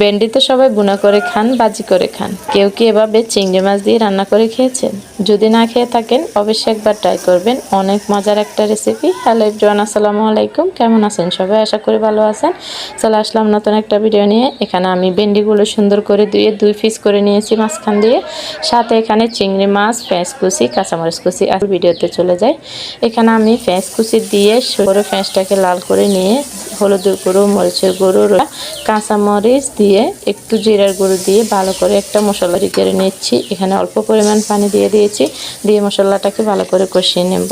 ভেন্ডি তো সবাই বুনা করে খান, বাজি করে খান। কেউ কি এভাবে চিংড়ি মাছ দিয়ে রান্না করে খেয়েছেন? যদি না খেয়ে থাকেন, অবশ্যই একবার ট্রাই করবেন। অনেক মজার একটা রেসিপি হ্যালো ইব্রান আসসালামু আলাইকুম। কেমন আছেন সবাই? আশা করি ভালো আছেন। চলে আসলাম নতুন একটা ভিডিও নিয়ে। এখানে আমি ভেন্ডিগুলো সুন্দর করে ধুয়ে দুই পিস করে নিয়েছি মাঝখান দিয়ে। সাথে এখানে চিংড়ি মাছ, পেঁয়াজ কুচি, কাঁচামরিচ কুচি আর ভিডিওতে চলে যায় এখানে আমি পেঁয়াজ কুচি দিয়ে করে ফ্যাঁসটাকে লাল করে নিয়ে হলুদের গুঁড়ো, মরিচের গুঁড়ো, কাঁচামরিচ দিয়ে একটু জিরার গুঁড়ো দিয়ে ভালো করে একটা মশলা করে নিচ্ছি। এখানে অল্প পরিমাণ পানি দিয়ে দিয়েছি। দিয়ে মশলাটাকে ভালো করে কষিয়ে নেব।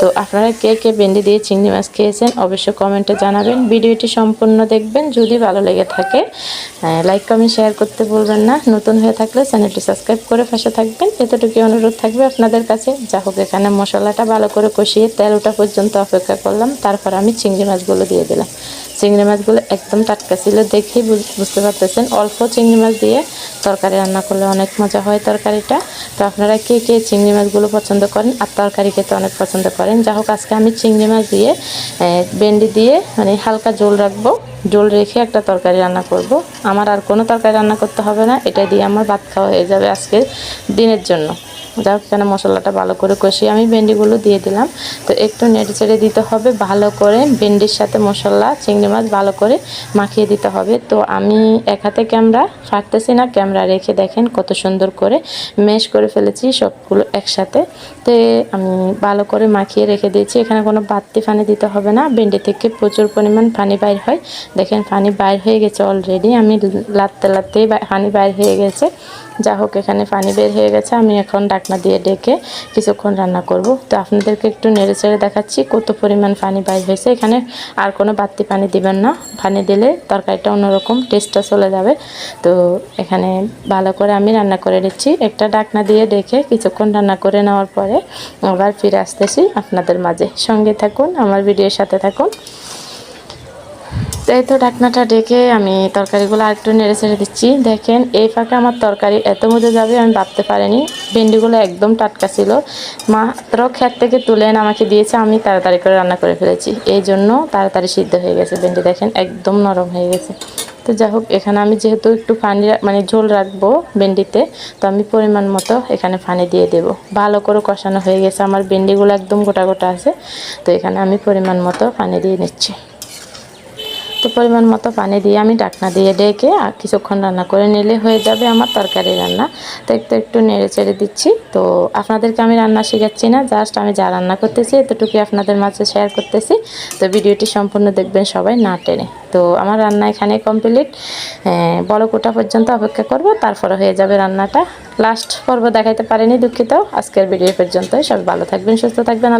তো আপনারা কে কে ভেন্ডি দিয়ে চিংড়ি মাছ খেয়েছেন অবশ্যই কমেন্টে জানাবেন। ভিডিওটি সম্পূর্ণ দেখবেন। যদি ভালো লেগে থাকে লাইক কমেন্ট শেয়ার করতে বলবেন না। নতুন হয়ে থাকলে চ্যানেলটি সাবস্ক্রাইব করে পাশে থাকবেন। এতটুকু অনুরোধ থাকবে আপনাদের কাছে। যা হোক, এখানে মশলাটা ভালো করে কষিয়ে তেল ওঠা পর্যন্ত অপেক্ষা করলাম। তারপর আমি চিংড়ি মাছগুলো দিয়ে দিলাম। চিংড়ি মাছগুলো একদম টাটকা ছিল দেখেই বুঝতে পারতেছেন। অল্প চিংড়ি মাছ দিয়ে তরকারি রান্না করলে অনেক মজা হয় তরকারিটা। তো আপনারা কে কে চিংড়ি মাছগুলো পছন্দ করেন আর তরকারি খেতে অনেক পছন্দ করেন, যা হোক আজকে আমি চিংড়ি মাছ দিয়ে ভেন্ডি দিয়ে মানে হালকা জল রাখব। জল রেখে একটা তরকারি রান্না করব। আমার আর কোনো তরকারি রান্না করতে হবে না এটা দিয়ে আমার ভাত খাওয়া হয়ে যাবে আজকের দিনের জন্য। যাই হোক কেন মশলাটা ভালো করে কষিয়ে আমি ভেন্ডিগুলো দিয়ে দিলাম। তো একটু নেড়ে চেড়ে দিতে হবে, ভালো করে ভেন্ডির সাথে মশলা, চিংড়ি মাছ ভালো করে মাখিয়ে দিতে হবে। তো আমি এক হাতে ক্যামেরা ফাটতেছি না, ক্যামেরা রেখে দেখেন কত সুন্দর করে মেশ করে ফেলেছি সবগুলো একসাথে। তো আমি ভালো করে মাখিয়ে রেখে দিয়েছি। এখানে কোনো বাড়তি পানি দিতে হবে না, ভেন্ডি থেকে প্রচুর পরিমাণ পানি বাইর হয়। দেখেন পানি বাইর হয়ে গেছে অলরেডি আমি লাত্তে লাত্তেই পানি বাইর হয়ে গেছে। যা হোক, এখানে পানি বের হয়ে গেছে, আমি এখন ডাকনা দিয়ে ডেকে কিছুক্ষণ রান্না করব। তো আপনাদেরকে একটু নেড়ে চেড়ে দেখাচ্ছি কত পরিমাণ পানি বাইর হয়েছে। এখানে আর কোনো বাড়তি পানি দিবেন না। পানি দিলে তরকারিটা অন্যরকম টেস্টটা চলে যাবে। তো এখানে ভালো করে আমি রান্না করে নিচ্ছি। একটা ডাকনা দিয়ে ডেকে কিছুক্ষণ রান্না করে নেওয়ার পরে আবার ফিরে আসতেছি আপনাদের মাঝে। সঙ্গে থাকুন, আমার ভিডিওর সাথে থাকুন। এই তো ঢাকনাটা ডেকে আমি তরকারিগুলো আরেকটু নেড়ে ছেড়ে দিচ্ছি। দেখেন, এই ফাঁকে আমার তরকারি এত মধ্যে যাবে, আমি ভাবতে পারিনি। ভেন্ডিগুলো একদম টাটকা ছিল। মাত্র ক্ষেত থেকে তুলে এনে আমাকে দিয়েছে, আমি তাড়াতাড়ি করে রান্না করে ফেলেছি। এই জন্য তাড়াতাড়ি সিদ্ধ হয়ে গেছে ভেন্ডি, দেখেন, একদম নরম হয়ে গেছে। তো যাই হোক, এখানে আমি যেহেতু একটু পানি মানে ঝোল রাখব ভেন্ডিতে, তো আমি পরিমাণ মতো এখানে পানি দিয়ে দেব। ভালো করে কষানো হয়ে গেছে, আমার ভেন্ডিগুলো একদম গোটা গোটা আছে। তো এখানে আমি পরিমাণ মতো পানি দিয়ে নিচ্ছি। তো পরিমাণ মতো পানি দিয়ে আমি ডাকনা দিয়ে ডেকে আর কিছুক্ষণ রান্না করে নিলে হয়ে যাবে আমার তরকারি রান্না। তো একটু একটু নেড়ে চেড়ে দিচ্ছি। তো আপনাদেরকে আমি রান্না শেখাচ্ছি না, জাস্ট আমি যা রান্না করতেছি এতটুকুই আপনাদের মাঝে শেয়ার করতেছি। তো ভিডিওটি সম্পূর্ণ দেখবেন সবাই না টেনে। তো আমার রান্না এখানে কমপ্লিট। বড় কোটা পর্যন্ত অপেক্ষা করব, তারপরে হয়ে যাবে রান্নাটা। লাস্ট পর্ব দেখাইতে পারেনি দুঃখিত। আজকের ভিডিও পর্যন্ত সব ভালো থাকবেন, সুস্থ থাকবেন।